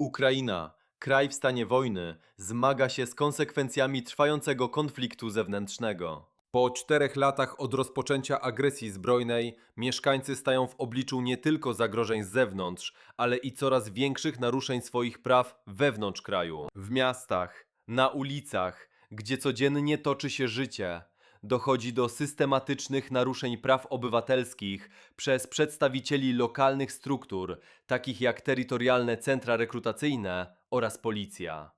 Ukraina, kraj w stanie wojny, zmaga się z konsekwencjami trwającego konfliktu zewnętrznego. Po czterech latach od rozpoczęcia agresji zbrojnej, mieszkańcy stają w obliczu nie tylko zagrożeń z zewnątrz, ale i coraz większych naruszeń swoich praw wewnątrz kraju. W miastach, na ulicach, gdzie codziennie toczy się życie, dochodzi do systematycznych naruszeń praw obywatelskich przez przedstawicieli lokalnych struktur, takich jak terytorialne centra rekrutacyjne oraz policja.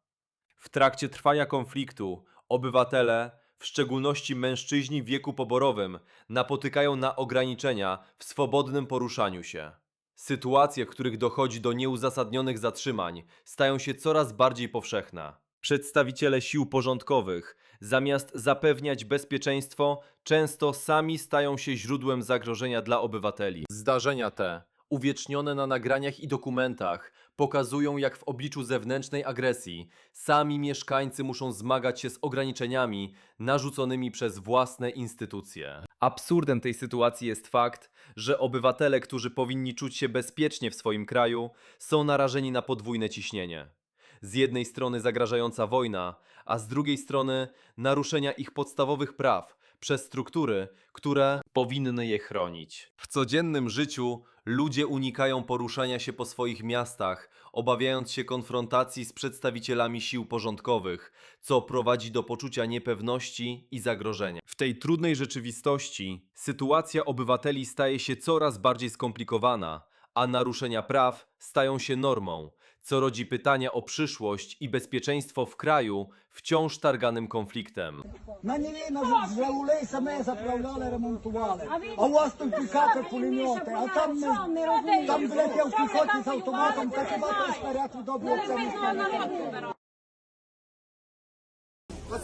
W trakcie trwania konfliktu obywatele, w szczególności mężczyźni w wieku poborowym, napotykają na ograniczenia w swobodnym poruszaniu się. Sytuacje, w których dochodzi do nieuzasadnionych zatrzymań, stają się coraz bardziej powszechne. Przedstawiciele sił porządkowych zamiast zapewniać bezpieczeństwo, często sami stają się źródłem zagrożenia dla obywateli. Zdarzenia te, uwiecznione na nagraniach i dokumentach, pokazują jak w obliczu zewnętrznej agresji sami mieszkańcy muszą zmagać się z ograniczeniami narzuconymi przez własne instytucje. Absurdem tej sytuacji jest fakt, że obywatele, którzy powinni czuć się bezpiecznie w swoim kraju, są narażeni na podwójne ciśnienie. Z jednej strony zagrażająca wojna, a z drugiej strony naruszenia ich podstawowych praw przez struktury, które powinny je chronić. W codziennym życiu ludzie unikają poruszania się po swoich miastach, obawiając się konfrontacji z przedstawicielami sił porządkowych, co prowadzi do poczucia niepewności i zagrożenia. W tej trudnej rzeczywistości sytuacja obywateli staje się coraz bardziej skomplikowana, a naruszenia praw stają się normą, co rodzi pytania o przyszłość i bezpieczeństwo w kraju wciąż targanym konfliktem. No nie wiem, że z Reulej same zaprawiali, remontowali. A u was tam A tam, tam wlepiał pichotnie z automatem, tak chyba też na dobrze.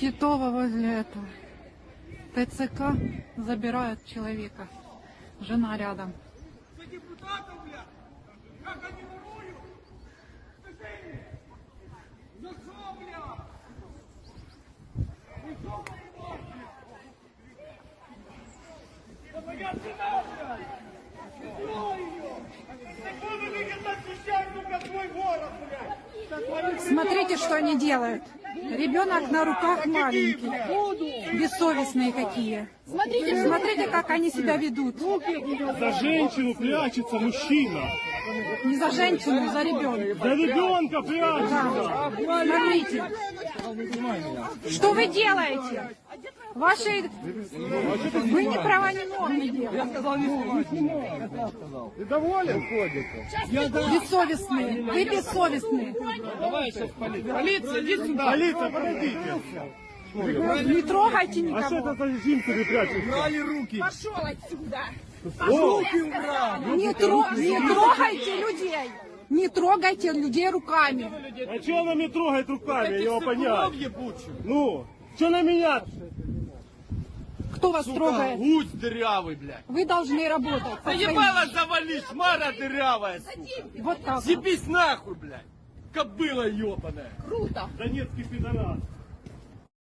Титова возле этого. ТЦК забирают человека. Жена рядом. Смотрите, что они делают. Ребенок на руках маленький, бессовестные какие. Смотрите, Смотрите, как они себя ведут. За женщину прячется мужчина. Не за женщину, за ребенка. За ребенка прячется. Да. Смотрите. Что вы делаете? Ваши... Вы не права не нормы Я сказал не снимать меня. Ну, ты доволен? Я бессовестный. Вы бессовестный. Давай сейчас полиция. Полиция, иди сюда. Полиция, подождите. Не трогайте никого. А что это за режим ты прячешь? Убрали руки. Пошел отсюда. Пошел, руки убрал. Не, тро... не трогайте людей. Не трогайте людей руками. А что она не трогает руками? Я его понятно. Ну, что на меня? Кто вас Сука, трогает? гусь дрявый, блядь. Вы должны работать. Заебала завались, мара дырявая, сука. Вот так. Зебись нахуй, блядь. Кобыла ебаная. Круто. Донецкий пидорас.